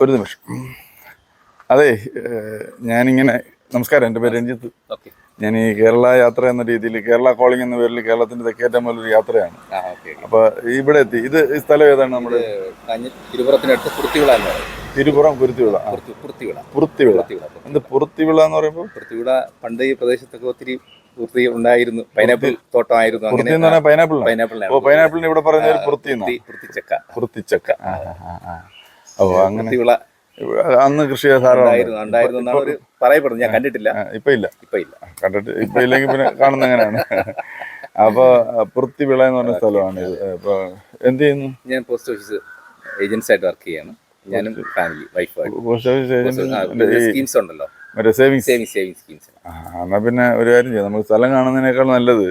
ഒരു നിമിഷം. അതെ ഞാനിങ്ങനെ നമസ്കാരം എന്റെ പേര് രഞ്ജിത്ത്. ഞാൻ ഈ കേരള യാത്ര എന്ന രീതിയിൽ കേരള കോളിംഗ് എന്ന പേരിൽ കേരളത്തിന്റെ തെക്കേറ്റം ഒരു യാത്രയാണ്. അപ്പൊ ഇവിടെ എത്തി. ഇത് ഈ സ്ഥലം ഏതാണ് നമ്മുടെ? കാഞ്ഞ തിരുപുറത്തിനടുത്ത് കുർത്തിവിള എന്ന് പറയും. തിരുപുറം കുരുത്തിവിള പുറത്തിവിള എന്ത് പുറത്തിവിള എന്ന് പറയുമ്പോൾ പുറത്തിവിള പണ്ട് ഈ പ്രദേശത്തൊക്കെ ഒത്തിരി ഉണ്ടായിരുന്നു. പൈനാപ്പിൾ തോട്ടമായിരുന്നു പൈനാപ്പിൾ അങ്ങനെ പൈനാപ്പിൾ പൈനാപ്പിളിനാണ്. ഓ പൈനാപ്പിളിന് ഇവിടെ പറയുന്ന ഒരു പുറത്തി പുറത്തിച്ചക്ക ആ. ഓ അങ്ങനെ. അന്ന് കൃഷി പറയപ്പെടുന്നു ഞാൻ കണ്ടിട്ടില്ല. ഇപ്പൊ ഇല്ല. ഇപ്പൊ ഇല്ല. കണ്ടിട്ട് ഇപ്പൊ ഇല്ലെങ്കിൽ പിന്നെ കാണുന്ന എങ്ങനെയാണ്? അപ്പൊ പുറത്തിവിള എന്ന് പറഞ്ഞ സ്ഥലമാണ് ഇത്. അപ്പൊ എന്ത് ചെയ്യുന്നു? ഞാൻ പോസ്റ്റ് ഓഫീസ് ഏജൻസി ആയിട്ട് വർക്ക് ചെയ്യാണ്. ഞാനും ഫാമിലി വൈഫായിട്ട് പോസ്റ്റ് ഓഫീസ് ഈ സ്കീംസ് ഉണ്ടല്ലോ. മറ്റേ സേവിങ്സ് സേവിങ് സേവിങ് സ്കീംസ് ആ എന്നാ പിന്നെ ഒരു കാര്യം ചെയ്യാം. നമുക്ക് സ്ഥലം കാണുന്നതിനേക്കാൾ നല്ലത്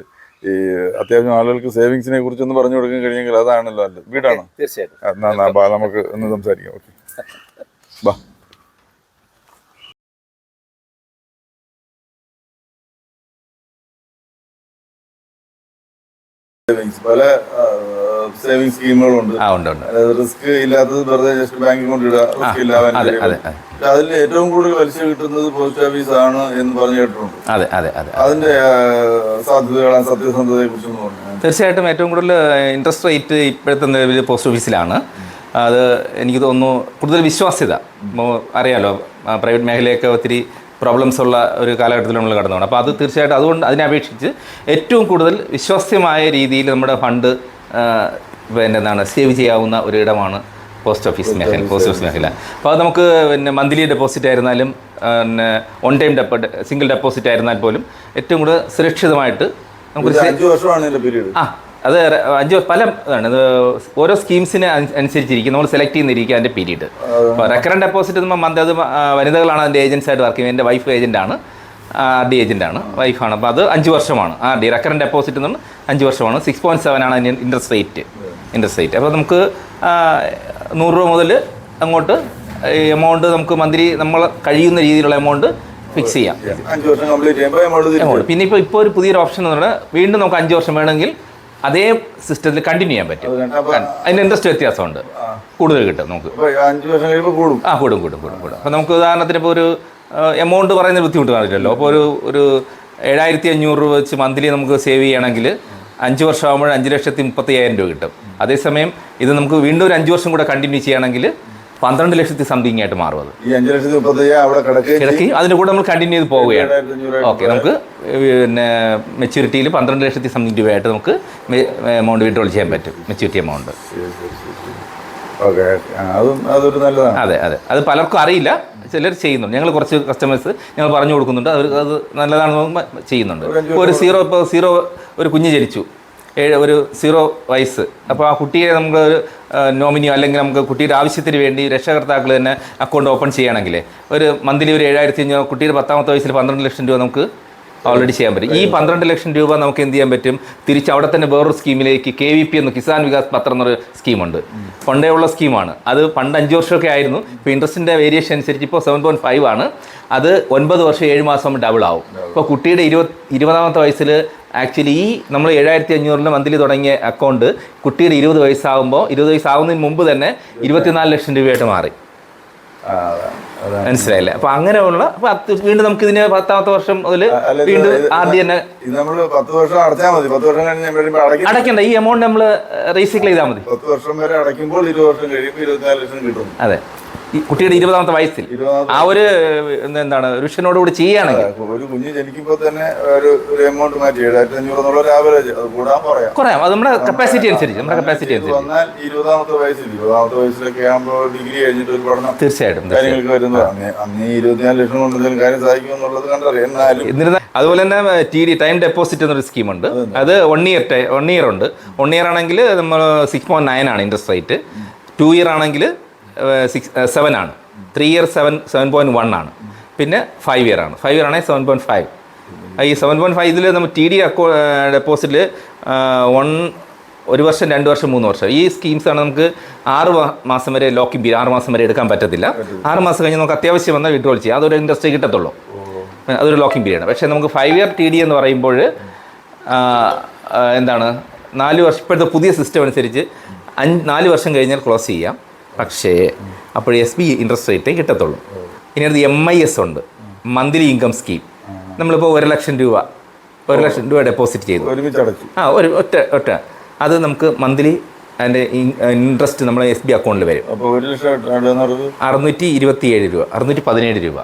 ഈ അത്യാവശ്യം ആളുകൾക്ക് സേവിങ്സിനെ കുറിച്ച് ഒന്ന് പറഞ്ഞു കൊടുക്കാൻ കഴിയുമെങ്കിൽ അതാണല്ലോ അല്ല വീടാണോ? തീർച്ചയായിട്ടും. നമുക്ക് ഒന്ന് സംസാരിക്കാം. ഓക്കെ. ബാ. സേവിങ്സ് പല സേവിങ് സ്കീമുകളുണ്ട് ആ ഉണ്ട് ഉണ്ട്. റിസ്ക് ഇല്ലാത്തത് വെറുതെ ജസ്റ്റ് ബാങ്കിൽ കൊണ്ടിടുക റിസ്ക് ഇല്ലാതെ അതെ അതെ അതെ. അതിൽ ഏറ്റവും കൂടുതൽ പലിശ കിട്ടുന്നത് പോസ്റ്റ് ഓഫീസ് ആണ് എന്ന് പറഞ്ഞു കേട്ടിട്ടുണ്ട്. അതെ അതെ അതെ അതിന്റെ സാധ്യതകളാണ് സാധ്യതകളെ സത്യസന്ധതയെ കുറിച്ചൊന്ന് പറഞ്ഞു. തീർച്ചയായിട്ടും ഏറ്റവും കൂടുതൽ ഇൻട്രസ്റ്റ് റേറ്റ് ഇപ്പോഴത്തെ നിലവിൽ പോസ്റ്റ് ഓഫീസിലാണ് അത് എനിക്ക് തോന്നുന്നു കൂടുതൽ വിശ്വാസ്യത. അറിയാലോ പ്രൈവറ്റ് മേഖലയൊക്കെ ഒത്തിരി പ്രോബ്ലംസ് ഉള്ള ഒരു കാലഘട്ടത്തിൽ നമ്മൾ കടന്നു പോകണം അപ്പോൾ അത് തീർച്ചയായിട്ടും അതുകൊണ്ട് അതിനെ അപേക്ഷിച്ച് ഏറ്റവും കൂടുതൽ വിശ്വാസ്യമായ രീതിയിൽ നമ്മുടെ ഫണ്ട് പിന്നെ എന്താണ് സേവ് ചെയ്യാവുന്ന ഒരു ഇടമാണ് പോസ്റ്റ് ഓഫീസ് മേഖല പോസ്റ്റ് ഓഫീസ് മേഖല. അപ്പോൾ അത് നമുക്ക് പിന്നെ മന്ത്ലി ഡെപ്പോസിറ്റ് ആയിരുന്നാലും പിന്നെ ഓൺ ടൈം ഡെപ്പോ സിംഗിൾ ഡെപ്പോസിറ്റ് ആയിരുന്നാൽ പോലും ഏറ്റവും കൂടുതൽ സുരക്ഷിതമായിട്ട് നമുക്ക് ആ അത് അഞ്ച് പല ഇതാണ് ഇത് ഓരോ സ്കീംസിന് അനുസരിച്ചിരിക്കും. നമ്മൾ സെലക്ട് ചെയ്യുന്നിരിക്കും അതിന്റെ പീരീഡ് അപ്പോൾ റെക്കറന്റ് ഡെപ്പോസിറ്റ് നമ്മൾ മന്ത് അത് വനിതകളാണ് അതിന്റെ ഏജൻസായിട്ട് വർക്ക് ചെയ്യുന്നത്. എന്റെ വൈഫ് ഏജന്റാണ് ആർ ഡി ഏജന്റാണ് വൈഫാണ് അപ്പോൾ അത് അഞ്ച് വർഷമാണ്. ആർ ഡി റെക്കറന്റ് ഡെപ്പോസിറ്റ് എന്ന് പറഞ്ഞാൽ അഞ്ച് വർഷമാണ്. സിക്സ് പോയിന്റ് സെവൻ ആണ് അതിന്റെ ഇൻട്രസ്റ്റ് റേറ്റ് ഇൻട്രസ്റ്റ് റേറ്റ് അപ്പോൾ നമുക്ക് നൂറ് രൂപ മുതൽ അങ്ങോട്ട് എമൗണ്ട് നമുക്ക് മന്ത്ലി നമ്മൾ കഴിയുന്ന രീതിയിലുള്ള എമൗണ്ട് ഫിക്സ് ചെയ്യാം. എമൗണ്ട് പിന്നെ ഇപ്പോൾ ഇപ്പോൾ ഒരു പുതിയൊരു ഓപ്ഷൻ എന്ന് പറഞ്ഞാൽ വീണ്ടും നമുക്ക് അഞ്ച് വർഷം വേണമെങ്കിൽ അതേ സിസ്റ്റത്തിൽ കണ്ടിന്യൂ ചെയ്യാൻ പറ്റും. അത് അതിന് ഇൻട്രസ്റ്റ് വ്യത്യാസമുണ്ട്. കൂടുതൽ കിട്ടും നമുക്ക്. ആ കൂടും കൂടും കൂടും കൂടും. അപ്പോൾ നമുക്ക് ഉദാഹരണത്തിന് ഇപ്പോൾ ഒരു എമൗണ്ട് പറയുന്ന ബുദ്ധിമുട്ട് കാണില്ലല്ലോ. അപ്പോൾ ഒരു ഒരു ഏഴായിരത്തി അഞ്ഞൂറ് രൂപ വെച്ച് മന്ത്ലി നമുക്ക് സേവ് ചെയ്യണമെങ്കിൽ അഞ്ച് വർഷം ആകുമ്പോൾ അഞ്ച് ലക്ഷത്തി മുപ്പത്തി അയ്യായിരം രൂപ കിട്ടും. അതേസമയം ഇത് നമുക്ക് വീണ്ടും ഒരു അഞ്ച് വർഷം കൂടെ കണ്ടിന്യൂ ചെയ്യുകയാണെങ്കിൽ പന്ത്രണ്ട് ലക്ഷത്തി സംതിങ് ആയിട്ട് മാറും അത്. ഈ അഞ്ചു ലക്ഷത്തി മുപ്പത്തയ്യായിരം അവിടെ കിടക്കുകയും അതിന്റെ കൂടെ നമ്മൾ കണ്ടിന്യൂ ചെയ്ത് പോവുകയാണ്. ഓക്കെ നമുക്ക് പിന്നെ മെച്യൂരിറ്റിയിൽ പന്ത്രണ്ട് ലക്ഷത്തി സംതിങ് രൂപയായിട്ട് നമുക്ക് എമൗണ്ട് വിഡ്രോൾ ചെയ്യാൻ പറ്റും. മെച്യൂരിറ്റി എമൗണ്ട് ഓക്കെ അതും അതൊരു നല്ലതാണ്. അതെ അതെ. അത് പലർക്കും അറിയില്ല. ചിലർ ചെയ്യുന്നുണ്ട് ഞങ്ങൾ കുറച്ച് കസ്റ്റമേഴ്സ് ഞങ്ങൾ പറഞ്ഞു കൊടുക്കുന്നുണ്ട്. അവർ അത് നല്ലതാണെന്ന് ചെയ്യുന്നുണ്ട്. ഇപ്പോൾ ഒരു സീറോ ഇപ്പോൾ സീറോ ഒരു കുഞ്ഞ് ജനിച്ചു. ഏഴ് ഒരു സീറോ വയസ്സ്. അപ്പോൾ ആ കുട്ടിയെ നമുക്ക് ഒരു നോമിനിയോ അല്ലെങ്കിൽ നമുക്ക് കുട്ടിയുടെ ആവശ്യത്തിന് വേണ്ടി രക്ഷകർത്താക്കൾ തന്നെ അക്കൗണ്ട് ഓപ്പൺ ചെയ്യുകയാണെങ്കിൽ ഒരു മന്ത്ലി ഒരു ഏഴായിരത്തി അഞ്ഞൂറ് കുട്ടിയുടെ പത്താമത്തെ വയസ്സിൽ പന്ത്രണ്ട് ലക്ഷം രൂപ നമുക്ക് ഓൾറെഡി ചെയ്യാൻ പറ്റും. ഈ പന്ത്രണ്ട് ലക്ഷം രൂപ നമുക്ക് എന്ത് ചെയ്യാൻ പറ്റും? തിരിച്ച് അവിടെ തന്നെ വേറൊരു സ്കീമിലേക്ക് കെ വി പി എന്ന് കിസാൻ വികാസ് പത്ര എന്നൊരു സ്കീമുണ്ട്. പണ്ടേ ഉള്ള സ്കീമാണ്. അത് പണ്ട് അഞ്ച് വർഷമൊക്കെ ആയിരുന്നു. ഇപ്പോൾ ഇൻട്രസ്റ്റിന്റെ വേരിയേഷൻ അനുസരിച്ച് ഇപ്പോൾ സെവൻ പോയിന്റ് ഫൈവ് ആണ്. അത് ഒൻപത് വർഷം ഏഴ് മാസം ഡബിൾ ആവും. ഇപ്പോൾ കുട്ടിയുടെ ഇരുപത് ഇരുപതാമത്തെ വയസ്സിൽ ആക്ച്വലി ഈ നമ്മൾ ഏഴായിരത്തി അഞ്ഞൂറിന് മന്ത്ലി തുടങ്ങിയ അക്കൗണ്ട് കുട്ടിയുടെ ഇരുപത് വയസ്സാകുമ്പോൾ ഇരുപത് വയസ്സാകുന്നതിന് മുമ്പ് തന്നെ ഇരുപത്തിനാല് ലക്ഷം രൂപയായിട്ട് മാറി. മനസ്സിലായില്ലേ? അപ്പൊ അങ്ങനെയുള്ള വീണ്ടും നമുക്ക് ഇതിന് പത്താമത്തെ വർഷം അതിൽ വീണ്ടും ആദ്യം തന്നെ ഇത് പത്ത് വർഷം അടച്ചാൽ മതി. പത്ത് വർഷം കഴിഞ്ഞ് അടയ്ക്കണ്ട. ഈ എമൗണ്ട് നമ്മൾ റീസൈക്കിൾ ചെയ്താൽ മതി. പത്ത് വർഷം വരെ അടയ്ക്കുമ്പോൾ ഇരുപത് വർഷം കഴിയുമ്പോൾ ഇരുപത്തിനാല് ലക്ഷം കിട്ടും. അതെ. കുട്ടിയുടെ ഇരുപതാമത്തെ വയസ്സിൽ. ആ ഒരു എന്താണ് ഋഷനോട് കൂടി ചെയ്യുകയാണെങ്കിൽ ഒരു കുഞ്ഞ് ജനിക്കുമ്പോൾ തന്നെ ഒരു ഒരു എമൗണ്ട് മാറ്റി ഏഴായിരത്തി അഞ്ഞൂറ് എന്നുള്ള ഒരു ആവറേജ് അത് കൂടാൻ പറയാം. കുറയാം. അത് നമ്മുടെ കപ്പാസിറ്റി അനുസരിച്ച് നമ്മുടെ കപ്പാസിറ്റി അനുസരിച്ച്. വന്നാൽ ഇരുപതാമത്തെ വയസ്സിൽ ഇരുപതാമത്തെ വയസ്സിലൊക്കെ ആകുമ്പോൾ ഡിഗ്രി കഴിഞ്ഞിട്ട് ഒരു പഠനം തീർച്ചയായിട്ടും. കാര്യങ്ങൾക്ക് വരുന്നത്. അന്ന് ഇരുപത്തിനാല് ലക്ഷം കൊണ്ട് എന്തെങ്കിലും കാര്യം സാധിക്കും എന്നുള്ളത് കണ്ടറിയാം. എന്നാലും എന്നിരുന്നാൽ അതുപോലെ തന്നെ ടി ഡി ടൈം ഡെപ്പോസിറ്റ് എന്നൊരു സ്കീമുണ്ട് അത് വൺ ഇയർ വൺ ഇയർ ഉണ്ട്. വൺ ഇയർ ആണെങ്കിൽ നമ്മൾ സിക്സ് പോയിന്റ് നയൻ ആണ് ഇൻട്രസ്റ്റ് റേറ്റ് ടു ഇയർ ആണെങ്കിൽ സിക്സ് സെവൻ ആണ്. Three year seven seven point one ആണ്. പിന്നെ ഫൈവ് ഇയർ ആണ്. ഫൈവ് ഇയർ ആണെങ്കിൽ സെവൻ പോയിന്റ് ഫൈവ് ഈ സെവൻ പോയിന്റ് ഫൈവ് ഇതിൽ നമ്മൾ ടി ഡി അക്കൗ ഡെപ്പോസിറ്റിൽ വൺ ഒരു വർഷം രണ്ട് വർഷം മൂന്ന് വർഷം. ഈ സ്കീംസാണ് നമുക്ക് ആറ് മാസം വരെ ലോക്കിംഗ് പീരീഡ് ആറ് മാസം വരെ എടുക്കാൻ പറ്റത്തില്ല. ആറ് മാസം കഴിഞ്ഞ് നമുക്ക് അത്യാവശ്യം വന്നാൽ വിഡ്രോൾ ചെയ്യാം. അതൊരു ഇൻട്രസ്റ്റ് കിട്ടത്തുള്ളൂ. അതൊരു ലോക്കിംഗ് പീരീഡ് പക്ഷേ നമുക്ക് ഫൈവ് ഇയർ ടി ഡി എന്ന് പറയുമ്പോൾ എന്താണ്? നാല് വർഷം ഇപ്പോഴത്തെ പുതിയ സിസ്റ്റം അനുസരിച്ച് അഞ്ച് നാല് വർഷം കഴിഞ്ഞാൽ ക്ലോസ് ചെയ്യാം. പക്ഷേ അപ്പോൾ എസ് ബി ഇൻട്രസ്റ്റ് റേറ്റേ കിട്ടത്തുള്ളൂ. ഇനി അടുത്ത് എം ഐ എസ് ഉണ്ട്. മന്ത്ലി ഇൻകം സ്കീം നമ്മളിപ്പോൾ ഒരു ലക്ഷം രൂപ ഒരു ലക്ഷം രൂപ ഡെപ്പോസിറ്റ് ചെയ്തു. ആ ഒരു ഒറ്റ ഒറ്റ. അത് നമുക്ക് മന്ത്ലി അതിന്റെ ഇൻട്രസ്റ്റ് നമ്മുടെ എസ് ബി അക്കൗണ്ടിൽ വരും. അറുന്നൂറ്റി ഇരുപത്തി ഏഴ് രൂപ അറുന്നൂറ്റി പതിനേഴ് രൂപ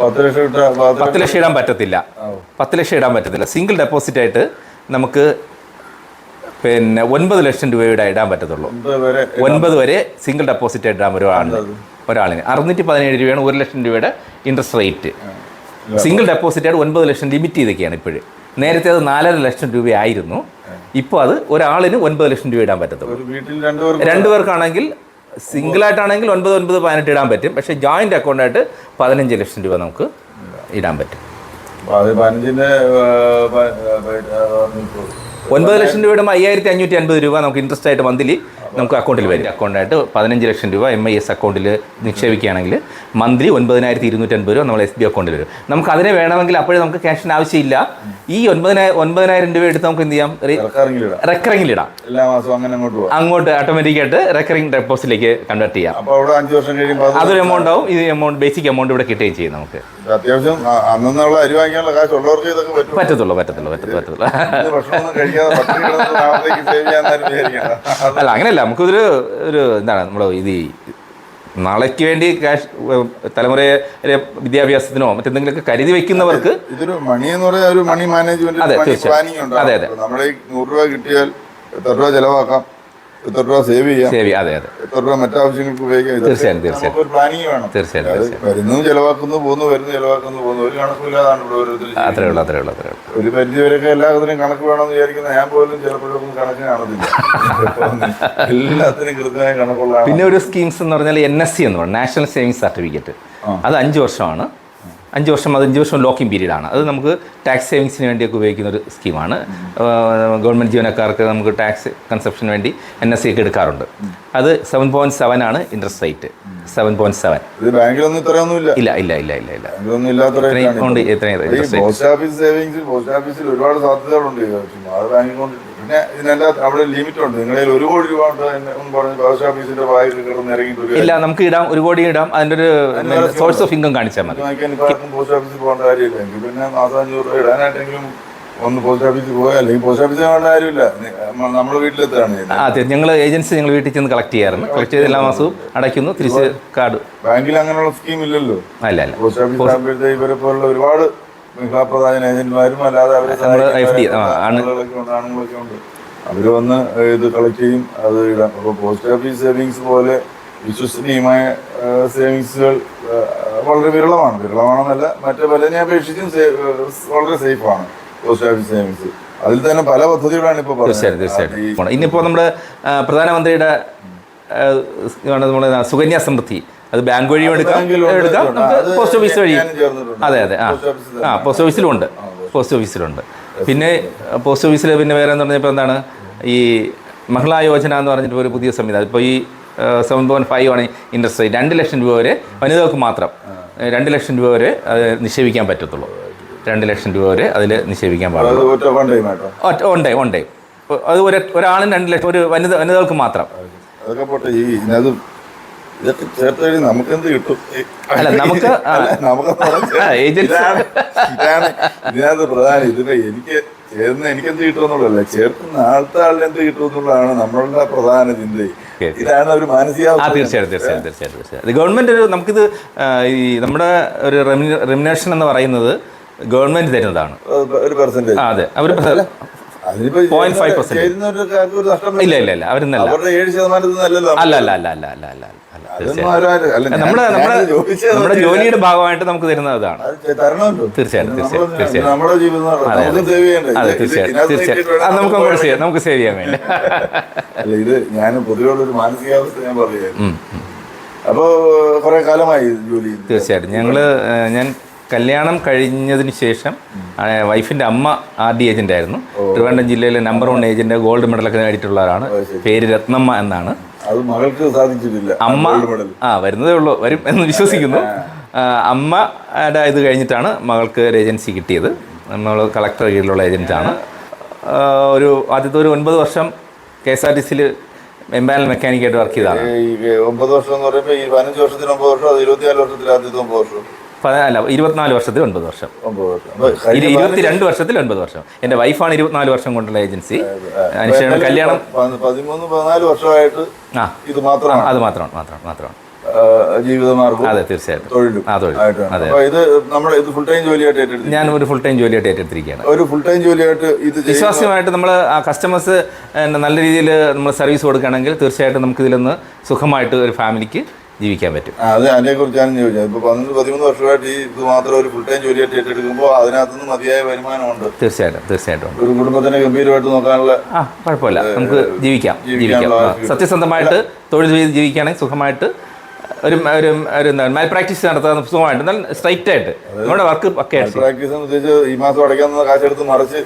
പത്ത് ലക്ഷം ഇടാൻ പറ്റത്തില്ല. പത്ത് ലക്ഷം ഇടാൻ പറ്റത്തില്ല. സിംഗിൾ ഡെപ്പോസിറ്റ് ആയിട്ട് നമുക്ക് പിന്നെ ഒൻപത് ലക്ഷം രൂപയുടെ ഇടാൻ പറ്റത്തുള്ളൂ. ഒൻപത് വരെ സിംഗിൾ ഡെപ്പോസിറ്റ് ഇടാൻ ഒരാളിന് ഒരാളിന്. അറുന്നൂറ്റി പതിനേഴ് രൂപയാണ് ഒരു ലക്ഷം രൂപയുടെ ഇൻട്രസ്റ്റ് റേറ്റ് സിംഗിൾ ഡെപ്പോസിറ്റ് ആയിട്ട് ഒൻപത് ലക്ഷം ലിമിറ്റ് ചെയ്തൊക്കെയാണ് ഇപ്പോഴും. നേരത്തെ അത് നാലര ലക്ഷം രൂപയായിരുന്നു. ഇപ്പോൾ അത് ഒരാളിന് ഒൻപത് ലക്ഷം രൂപ ഇടാൻ പറ്റത്തുള്ളൂ. ഒരു വീട്ടിൽ രണ്ടുപേർക്ക് രണ്ടു പേർക്കാണെങ്കിൽ സിംഗിൾ ആയിട്ടാണെങ്കിൽ ഒൻപത് ഒൻപത് പതിനെട്ട് ഇടാൻ പറ്റും. പക്ഷേ ജോയിന്റ് അക്കൗണ്ടായിട്ട് പതിനഞ്ച് ലക്ഷം രൂപ നമുക്ക് ഇടാൻ പറ്റും. പതിനഞ്ചിന്റെ ഒൻപത് ലക്ഷം രൂപയുടെ അയ്യായിരത്തി അഞ്ഞൂറ്റി അൻപത് രൂപ നമുക്ക് ഇൻട്രസ്റ്റ് ആയിട്ട് മന്ത്ലി നമുക്ക് അക്കൗണ്ടിൽ വരും. അക്കൗണ്ടായിട്ട് പതിനഞ്ച് ലക്ഷം രൂപ എം ഐ എസ് അക്കൗണ്ടിൽ നിക്ഷേപിക്കുകയാണെങ്കിൽ മന്ത്ലി ഒൻപതിനായിരത്തി ഇരുന്നൂറ്റി അൻപത് രൂപ നമ്മൾ എസ് ബി അക്കൗണ്ടിൽ വരും. നമുക്ക് അതിനെ വേണമെങ്കിൽ അപ്പോഴും നമുക്ക് ക്യാഷിന് ആവശ്യമില്ല. ഈ ഒൻപതിനായിരം ഒൻപതിനായിരം രൂപ എടുത്ത് നമുക്ക് എന്ത് ചെയ്യാം? റെക്കറിംഗിൽ ഇടാം. എല്ലാ മാസവും അങ്ങനെ അങ്ങോട്ട് അങ്ങോട്ട് ഓട്ടോമാറ്റിക്കായിട്ട് റെക്കറിംഗ് ഡെപ്പോസിറ്റിലേക്ക് കൺവേർട്ട് ചെയ്യാം. അപ്പോൾ അവിടെ അഞ്ച് വർഷം കഴിയുമ്പോൾ അത് അതൊരു എമൗണ്ട് ആവും. ഈ എമൗണ്ട് ബേസിക് എമൗണ്ട് ഇവിടെ കിട്ടുകയും ചെയ്യും നമുക്ക്. അത്യാവശ്യം അ- അന്നുള്ള അരി വാങ്ങിക്കാനുള്ള കാശ് ഉള്ളവർക്ക് ഇതൊക്കെ പറ്റും. പറ്റത്തുള്ളൂ പറ്റത്തുള്ളൂ പറ്റത്തുള്ളൂ പറ്റത്തുള്ളൂ. അല്ല ഭക്ഷണമൊന്നും അല്ല നമുക്കൊരു ഒരു എന്താണ് നമ്മൾ ഇത് നാളേക്ക് വേണ്ടി ക്യാഷ് തലമുറയെ വിദ്യാഭ്യാസത്തിനോ മറ്റെന്തെങ്കിലുമൊക്കെ കരുതി വെക്കുന്നവർക്ക് ഇതൊരു മണി എന്ന് പറയുന്ന ഒരു മണി മാനേജ്മെന്റ് അതെ, തീർച്ചയായും. അതെ, അതെ. നമ്മളെ നൂറ് രൂപ കിട്ടിയാൽ എത്ര രൂപ ചെലവാക്കാം എത്ര രൂപ സേവ് ചെയ്യാം. സേവി അതെ. അതെ എത്ര രൂപ മറ്റാവശ്യങ്ങൾക്ക് ഉപയോഗിക്കാം ഇതൊക്കെ തീർച്ചയായും, തീർച്ചയായും. നമുക്കൊരു പ്ലാനിങ് വേണം. തീർച്ചയായും തീർച്ചയായും. വരുന്നു ചെലവാക്കുന്നു പോകുന്നു വരുന്നു ചെലവാക്കുന്നു പോകുന്നു. ഒരു കണക്കില്ലാതാണ് ഇവിടെ ഓരോരുത്തർ ചെയ്യുന്നത്. അത്രേ ഉള്ളൂ അത്രേ ഉള്ളൂ അത്രേ ഉള്ളൂ. ഒരു പരിധി വരെയൊക്കെ എല്ലാത്തിനും കണക്ക് വേണമെന്ന് വിചാരിക്കുന്ന ഞാൻ പോലും ചിലപ്പോഴൊന്നും കണക്ക് കാണത്തില്ല. എല്ലാത്തിനും കൃത്യമായ കണക്കുള്ളതാണ് പിന്നെ ഒരു സ്കീംസ് എന്ന് പറഞ്ഞാൽ എൻ എസ് സി എന്ന് പറഞ്ഞാൽ നാഷണൽ സേവിങ്സ് സർട്ടിഫിക്കറ്റ് അത് അഞ്ച് വർഷമാണ്. അഞ്ച് വർഷം അത് അഞ്ച് വർഷം ലോക്കിംഗ് ആണ്. അത് നമുക്ക് ടാക്സ് സേവിങ്സിന് വേണ്ടിയൊക്കെ ഉപയോഗിക്കുന്ന ഒരു സ്കീമാണ് ഗവൺമെന്റ് ജീവനക്കാർക്ക് നമുക്ക് ടാക്സ് കൺസെപ്ഷന് വേണ്ടി എൻ എസ് സി ഒക്കെ എടുക്കാറുണ്ട്. അത് സെവൻ പോയിന്റ് സെവൻ ആണ് interest rate seven point seven ബാങ്കിലൊന്നും ഇത്രയൊന്നും ഇല്ല ഇല്ല ഇല്ല ഇല്ല ഇല്ല. ഇല്ല ഇത്രയും. ഇത്രയും ഈ interest post office savings post ഓഫീസിൽ ഒരുപാട് സാധ്യതകളുണ്ട് ബാങ്കിൽ കൊണ്ട് പിന്നെ ഇതിനെല്ലാം അവിടെ ലിമിറ്റ് ഉണ്ട്. നിങ്ങളെ ഒരു കോടി രൂപ ഉണ്ട് പറഞ്ഞു പോസ്റ്റ് ഓഫീസിന്റെ വായിൽ കിടന്ന് ഇറങ്ങിയിട്ട് ഇല്ല നമുക്ക് ഇടാം. ഒരു കോടി ഇടാം. അതിന്റെ ഒരു സോഴ്സ് ഓഫ് ഇൻകം കാണിച്ചാൽ മതി. പോസ്റ്റ് ഓഫീസിൽ പോകേണ്ട കാര്യമില്ല. എങ്കിൽ പിന്നെ മാസം അഞ്ഞൂറ് രൂപ ഇടാനായിട്ടെങ്കിലും ഒന്ന് പോസ്റ്റ് ഓഫീസിൽ പോയാൽ അല്ലെങ്കിൽ പോസ്റ്റ് ഓഫീസിൽ വേണ്ട കാര്യമില്ല. നമ്മുടെ വീട്ടിലെത്താണ് അതെ ഞങ്ങൾ ഏജൻസി ഞങ്ങൾ വീട്ടിൽ ചെന്ന് കളക്ട് ചെയ്യാറുണ്ട്. കളക്ട് ചെയ്ത് എല്ലാ മാസവും അടയ്ക്കുന്നു. തിരിച്ച് കാർഡ് ബാങ്കിൽ അങ്ങനെയുള്ള സ്കീം ഇല്ലല്ലോ. അല്ല അല്ല. പോസ്റ്റ് ഓഫീസ് ആകുമ്പോഴത്തേക്ക് ഇവരെ പോലുള്ള ഒരുപാട് വിഭാപ്രധാന ഏജന്റുമാരും അല്ലാതെ അവർ. ആണുങ്ങളൊക്കെ ഉണ്ട്. അവർ വന്ന് ഇത് കളക്ട് ചെയ്യും അത് ഇടാം. അപ്പോൾ പോസ്റ്റ് ഓഫീസ് സേവിങ്സ് പോലെ വിശ്വസനീയമായ സേവിങ്സുകൾ വളരെ വിരളമാണ്. വിരളമാണെന്നല്ല മറ്റു പലതിനെ അപേക്ഷിച്ചും വളരെ സേഫാണ് പോസ്റ്റ് ഓഫീസ് സേവിങ്സ്. അതിൽ തന്നെ പല പദ്ധതികളാണ് ഇപ്പോൾ തീർച്ചയായിട്ടും തീർച്ചയായും പോണം. ഇന്നിപ്പോൾ നമ്മുടെ പ്രധാനമന്ത്രിയുടെ നമ്മുടെ സുകന്യ സമൃദ്ധി. അത് ബാങ്ക് വഴിയും എടുക്കാം. എടുക്കാം. നമുക്ക് പോസ്റ്റ് ഓഫീസ് വഴി. അതെ അതെ. ആ. ആ പോസ്റ്റ് ഓഫീസിലും ഉണ്ട് പോസ്റ്റ് ഓഫീസിലുണ്ട്. പിന്നെ പോസ്റ്റ് ഓഫീസിൽ പിന്നെ വേറെ എന്ന് പറഞ്ഞപ്പോൾ എന്താണ്? ഈ മഹിളാ യോജന എന്ന് പറഞ്ഞിട്ട് ഒരു പുതിയ സംവിധാനം. ഇപ്പോൾ ഈ സെവൻ പോയിന്റ് ഫൈവ് ആണ് ഇൻട്രസ്റ്റ് റേറ്റ് രണ്ട് ലക്ഷം രൂപ വരെ വനിതകൾക്ക് മാത്രം. രണ്ട് ലക്ഷം രൂപ വരെ അത് നിക്ഷേപിക്കാൻ പറ്റത്തുള്ളൂ. രണ്ട് ലക്ഷം രൂപ വരെ അതിൽ നിക്ഷേപിക്കാൻ പാടുള്ളൂ. മാറ്റം ഉണ്ട് ഉണ്ട് ഇപ്പൊ അത് ഒരു ഒരാളും രണ്ട് ലക്ഷം ഒരു വനിത വനിതകൾക്ക് മാത്രം. അതൊക്കെ ഈ ഇതൊക്കെ ചേർത്ത് കഴിഞ്ഞ് നമുക്ക് എന്ത് കിട്ടും അല്ല, നമുക്ക് നമുക്ക്. ഇതാണ് ഇതിനകത്ത് പ്രധാനം ഇതിപ്പോ എനിക്ക് ചേർന്ന് എനിക്കെന്ത് കിട്ടുമെന്നുള്ളതല്ല ചേർക്കുന്ന ആൾത്തെ ആളിന് എന്ത് കിട്ടുമെന്നുള്ളതാണ് നമ്മളുടെ പ്രധാന ചിന്ത ഇതാണ് ഒരു മാനസികാവസ്ഥ. തീർച്ചയായിട്ടും തീർച്ചയായും തീർച്ചയായിട്ടും തീർച്ചയായും ഗവൺമെന്റ് ഒരു നമുക്കിത് ഈ നമ്മുടെ ഒരു റെമിനേഷൻ എന്ന് പറയുന്നത് ഗവൺമെന്റ് തരുന്നതാണ്. ഒരു പെർസെന്റേജ് അതെ. അവർ അതിനിപ്പോ 0.5% ചേരുന്നവർക്ക് ഒരു നഷ്ടം ഇല്ല ഇല്ല അവരൊന്നല്ല. അല്ല നമ്മുടെ നമ്മുടെ നമ്മുടെ ജോലിയുടെ ഭാഗമായിട്ട് നമുക്ക് തരുന്നത് അതാണ് അത് തരണമല്ലോ. തീർച്ചയായും, നമ്മൾ തീർച്ചയായും, തീർച്ചയായും. നമ്മുടെ ജീവിതം അതെ, നമുക്ക് അങ്ങോട്ട് ചെയ്യാം നമുക്ക് സേവ് ചെയ്യാൻ വേണ്ടി. ഇത് ഞാൻ പൊതുവെയുള്ള ഒരു മാനസികാവസ്ഥ ഞാൻ പറയുന്നത്. അപ്പോൾ കുറെ കാലമായി ജോലി. തീർച്ചയായിട്ടും. ഞങ്ങൾ ഞാൻ കല്യാണം കഴിഞ്ഞതിന് ശേഷം വൈഫിന്റെ അമ്മ ആർ ഡി ഏജന്റ് ആയിരുന്നു ട്രിവാൻഡ്രം ജില്ലയിലെ നമ്പർ വൺ ഏജന്റ് ഗോൾഡ് മെഡലൊക്കെ നേടിയിട്ടുള്ളവരാണ് പേര് രത്നമ്മ എന്നാണ്. അത് മകൾക്ക് സാധിച്ചിട്ടില്ല. അമ്മ ആ വരുന്നതേ ഉള്ളൂ. വരും എന്ന് വിശ്വസിക്കുന്നു. അമ്മ ഇത് കഴിഞ്ഞിട്ടാണ് മകൾക്ക് ഒരു ഏജൻസി കിട്ടിയത്. നമ്മൾ കളക്ടർ കീഴിലുള്ള ഏജന്റാണ് ഒരു ആദ്യത്തെ ഒരു ഒൻപത് വർഷം കെ എസ് ആർ ടി സിയിൽ എംബാനൽ മെക്കാനിക്കായിട്ട് വർക്ക് ചെയ്തതാണ്. ഈ ഒമ്പത് വർഷം എന്ന് പറയുമ്പോൾ ഈ പതിനഞ്ച് വർഷത്തിന് ഒമ്പത് വർഷം അത് ഇരുപത്തിനാല് വർഷത്തിൽ ആദ്യത്തെ ഒമ്പത് വർഷം. അല്ല ഇരുപത്തിനാല് വർഷത്തിൽ ഒൻപത് വർഷം. ഇരുപത്തിരണ്ട് വർഷത്തിൽ ഒൻപത് വർഷം. എന്റെ വൈഫാണ് ഇരുപത്തിനാല് വർഷം കൊണ്ടുള്ള ഏജൻസി. അനുശേഷം കല്യാണം പതിമൂന്ന് പതിനാല് വർഷമായിട്ട് ആ. ഇത് മാത്രമാണ്. അത് മാത്രമാണ് മാത്രമാണ് മാത്രമാണ്. ജീവിതമാർഗം അതെ തീർച്ചയായിട്ടും. തൊഴിലും ആ തൊഴിൽ അതെ ഇത് നമ്മൾ ഇത് ഫുൾ ടൈം ജോലിയായിട്ട് ഞാൻ ഒരു ഫുൾ ടൈം ജോലിയായിട്ട് ഏറ്റെടുത്തിരിക്കുകയാണ്. ഒരു ഫുൾ ടൈം ജോലിയായിട്ട് ഇത് വിശ്വാസ്യമായിട്ട് നമ്മൾ ആ കസ്റ്റമേഴ്സ് നല്ല രീതിയിൽ നമ്മൾ സർവീസ് കൊടുക്കുകയാണെങ്കിൽ തീർച്ചയായിട്ടും നമുക്ക് ഇതിലൊന്ന് സുഖമായിട്ട് ഒരു ഫാമിലിക്ക് ജീവിക്കാൻ പറ്റും. അത് അതിനെ കുറിച്ചാണ് ചോദിച്ചത്. ഇപ്പൊ പതിനൊന്ന് പതിമൂന്ന് വർഷമായിട്ട് ഈ ഇത് മാത്രം ഒരു ഫുൾ ടൈം ജോലിയായിട്ട് ഏറ്റെടുക്കുമ്പോൾ അതിനകത്തുനിന്ന് മതിയായ വരുമാനമുണ്ട്. തീർച്ചയായിട്ടും തീർച്ചയായിട്ടും ഒരു കുടുംബത്തിനെ ഗംഭീരമായിട്ട് നോക്കാനുള്ള ആ കുഴപ്പമില്ല. നമുക്ക് ജീവിക്കാം ജീവിക്കാം. സത്യസന്ധമായിട്ട് തൊഴിൽ ചെയ്ത് ജീവിക്കുകയാണെങ്കിൽ സുഖമായിട്ട് ഒരു ഒരു ഒരു എന്താണ് മാൽ പ്രാക്ടീസ് നടത്താൻ സുഖമായിട്ട് എന്നാൽ സ്ട്രൈറ്റ് ആയിട്ട് നമ്മുടെ വർക്ക് ഒക്കെ ആയിട്ട് പ്രാക്ടീസ് ഉദ്ദേശിച്ച് ഈ മാസം അടയ്ക്കാവുന്ന കാശെടുത്ത് മറിച്ച്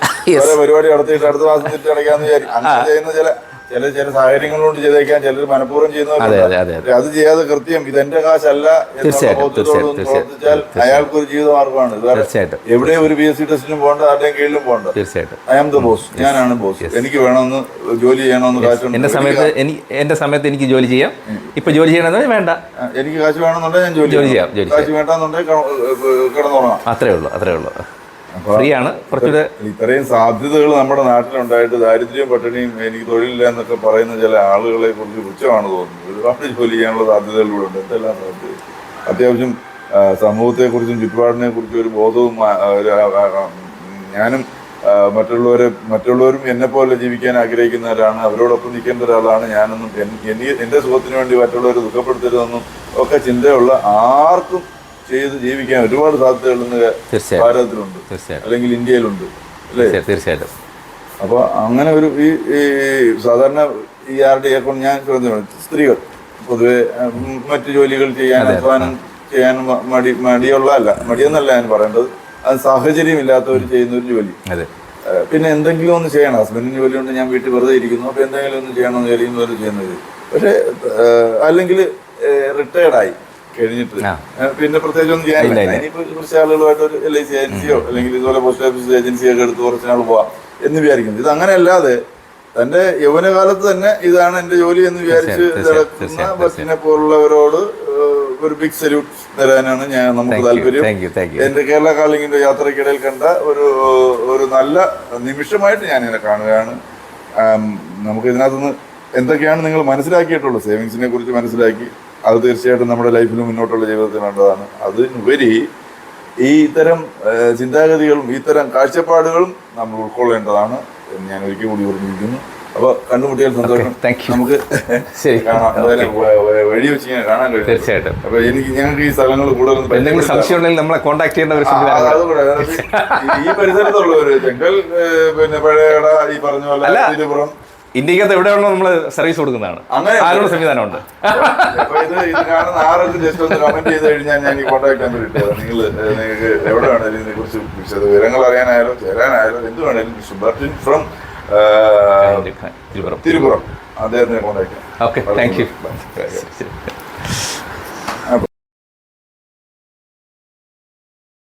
പരിപാടി നടത്തിയിട്ട് അടുത്ത മാസം തിരിച്ച് അടയ്ക്കാന്ന് വിചാരിക്കും ചെയ്യുന്ന ചില ചില ചില സാഹചര്യങ്ങൾ കൊണ്ട് ചെയ്തേക്കാൻ ചിലർ മനഃപൂർവം ചെയ്യുന്നവരുണ്ട്. അതെ ചെയ്യാതെ കൃത്യം ഇതെന്റെ കാശല്ല പ്രവർത്തിച്ചാൽ അയാൾക്ക് ഒരു തീർച്ചയായിട്ടും. എവിടെ ഒരു പി എസ് സി ടെസ്റ്റിനും പോകണ്ട ആരുടെയും കീഴിലും പോകണ്ട. തീർച്ചയായിട്ടും. ഐ ആം ദ ബോസ് ഞാനാണ് ബോസ് എനിക്ക് വേണമെന്ന് ജോലി ചെയ്യണമെന്ന് കാശുണ്ട് എന്റെ സമയത്ത് എനിക്ക് എന്റെ സമയത്ത് എനിക്ക് ജോലി ചെയ്യാം. ഇപ്പൊ ജോലി ചെയ്യണമെന്ന് വേണ്ട. എനിക്ക് കാശ് വേണമെന്നുണ്ടെങ്കിൽ ഞാൻ ജോലി ചെയ്യാം, കാശ് വേണ്ടെന്നുണ്ടെങ്കിൽ കിട- കിടന്നുറങ്ങാം. അത്രേ ഉള്ളൂ അത്രേ ഉള്ളൂ. ഫ്രീ ആണ് കുറച്ചുകൂടെ ഇത്രയും സാധ്യതകൾ നമ്മുടെ നാട്ടിലുണ്ടായിട്ട് ദാരിദ്ര്യം പട്ടിണിയും എനിക്ക് തൊഴിലില്ല എന്നൊക്കെ പറയുന്ന ചില ആളുകളെ കുറിച്ച് പുച്ഛമാണ് തോന്നുന്നത്. ഒരുപാട് ജോലി ചെയ്യാനുള്ള സാധ്യതകളിലൂടെ ഉണ്ട്. എന്തെല്ലാം സാധ്യത? അത്യാവശ്യം സമൂഹത്തെ സമൂഹത്തെക്കുറിച്ചും ചുറ്റുപാടിനെ കുറിച്ചും ഒരു ബോധവും ഞാനും മറ്റുള്ളവരെ മറ്റുള്ളവരും എന്നെ പോലെ ജീവിക്കാൻ ആഗ്രഹിക്കുന്നവരാണ്. അവരോടൊപ്പം നിൽക്കേണ്ട ഒരാളാണ് ഞാനെന്നും എനിക്ക് എന്റെ സുഖത്തിന് വേണ്ടി മറ്റുള്ളവരെ ദുഃഖപ്പെടുത്തരുതെന്നും ഒക്കെ ചിന്തയുള്ള ആർക്കും ചെയ്ത് ജീവിക്കാൻ ഒരുപാട് സാധ്യതകൾ ഇന്ന് ഭാരതത്തിലുണ്ട്. അല്ലെങ്കിൽ ഇന്ത്യയിലുണ്ട്. അല്ലേ? തീർച്ചയായിട്ടും അപ്പോൾ അങ്ങനെ ഒരു ഈ സാധാരണ ഈ ആരുടെ കൊണ്ട് ഞാൻ ചോദിച്ചു സ്ത്രീകൾ. പൊതുവെ മറ്റു ജോലികൾ ചെയ്യാൻ അധ്വാനം ചെയ്യാൻ മടി മടി മടിയുള്ളതല്ല. മടിയെന്നല്ല ഞാൻ പറയേണ്ടത്. അത് സാഹചര്യമില്ലാത്തവർ ചെയ്യുന്ന ഒരു ജോലി. പിന്നെ എന്തെങ്കിലും ഒന്ന് ചെയ്യണം. ഹസ്ബൻഡിന് ജോലിയുണ്ട് ഞാൻ വീട്ടിൽ വെറുതെ ഇരിക്കുന്നു. അപ്പോൾ എന്തെങ്കിലും ഒന്ന് ചെയ്യണമെന്ന് വിചാരിക്കുന്നവർ ചെയ്യുന്നത് പക്ഷേ അല്ലെങ്കിൽ റിട്ടയർഡായി കഴിഞ്ഞിട്ട്. പിന്നെ പ്രത്യേകിച്ച് ഒന്നും ചെയ്യാനില്ല ഇനിയിപ്പോ കുറച്ച് ആളുകളുമായിട്ട് ഒരു എൽ ഐ സി ഏജൻസിയോ അല്ലെങ്കിൽ ഇതുപോലെ പോസ്റ്റ് ഓഫീസ് ഏജൻസിയൊക്കെ എടുത്ത് കുറച്ച് നാൾ പോവാം എന്ന് വിചാരിക്കുന്നു. ഇത് അങ്ങനെ അല്ലാതെ തന്റെ യൗവനകാലത്ത് തന്നെ ഇതാണ് എന്റെ ജോലി എന്ന് വിചാരിച്ച് നടക്കുന്ന ബസ്സിനെ പോലുള്ളവരോട് ഒരു ബിഗ് സല്യൂട്ട് തരാനാണ് ഞാൻ നമുക്ക് താല്പര്യം. എന്റെ കേരള കാളിങ്ങിന്റെ യാത്രക്കിടയിൽ കണ്ട ഒരു ഒരു നല്ല നിമിഷമായിട്ട് ഞാൻ ഇതിനെ കാണുകയാണ് നമുക്ക് ഇതിനകത്തുനിന്ന് എന്തൊക്കെയാണ് നിങ്ങൾ മനസ്സിലാക്കിയിട്ടുള്ളത്? സേവിങ്സിനെ കുറിച്ച് മനസ്സിലാക്കി. അത് തീർച്ചയായിട്ടും നമ്മുടെ ലൈഫിൽ മുന്നോട്ടുള്ള ജീവിതത്തിൽ വേണ്ടതാണ്. അതിനുപരി ഈ ഇത്തരം ചിന്താഗതികളും ഇത്തരം കാഴ്ചപ്പാടുകളും നമ്മൾ ഉൾക്കൊള്ളേണ്ടതാണ് എന്ന് ഞാൻ ഒരിക്കൽ കൂടി ഓർമ്മിപ്പിക്കുന്നു അപ്പോൾ കണ്ടുമുട്ടിയാൽ സന്തോഷം. നമുക്ക് ശരി. വഴി വെച്ച് ഞാൻ കാണാൻ കഴിയും. തീർച്ചയായിട്ടും. അപ്പൊ എനിക്ക് ഞങ്ങൾക്ക് ഈ സ്ഥലങ്ങൾ കൂടുതലും എന്തെങ്കിലും സംശയം ഉണ്ടെങ്കിൽ നമ്മളെ കോൺടാക്ട് ചെയ്യേണ്ട ഒരു അതുകൂടെ. ഈ- പരിസരത്തുള്ളവര് ചെങ്കൽ പിന്നെ പഴയ ഈ പറഞ്ഞ പോലെ. തിരുപുറം ഇന്ത്യക്കകത്ത് എവിടെയാണോ നമ്മൾ സർവീസ് കൊടുക്കുന്നതാണ്. ആരോട് അതിനുള്ള കാണുന്ന ആരൊക്കെ കമന്റ് ചെയ്ത് കഴിഞ്ഞാൽ ഞാൻ ഈ കോൺടാക്ട് നമ്പർ ഇട്ടത്. നിങ്ങൾ നിങ്ങൾക്ക് എവിടെ വേണേലും ഇതിനെ വിശദ വിവരങ്ങൾ അറിയാനായാലും ചേരാനായാലും എന്ത് വേണേലും സുബർട്ടിൻ ഫ്രം തിരുപുറം അദ്ദേഹത്തിനെ കോൺടാക്ട് ചെയ്യാം. Okay thank you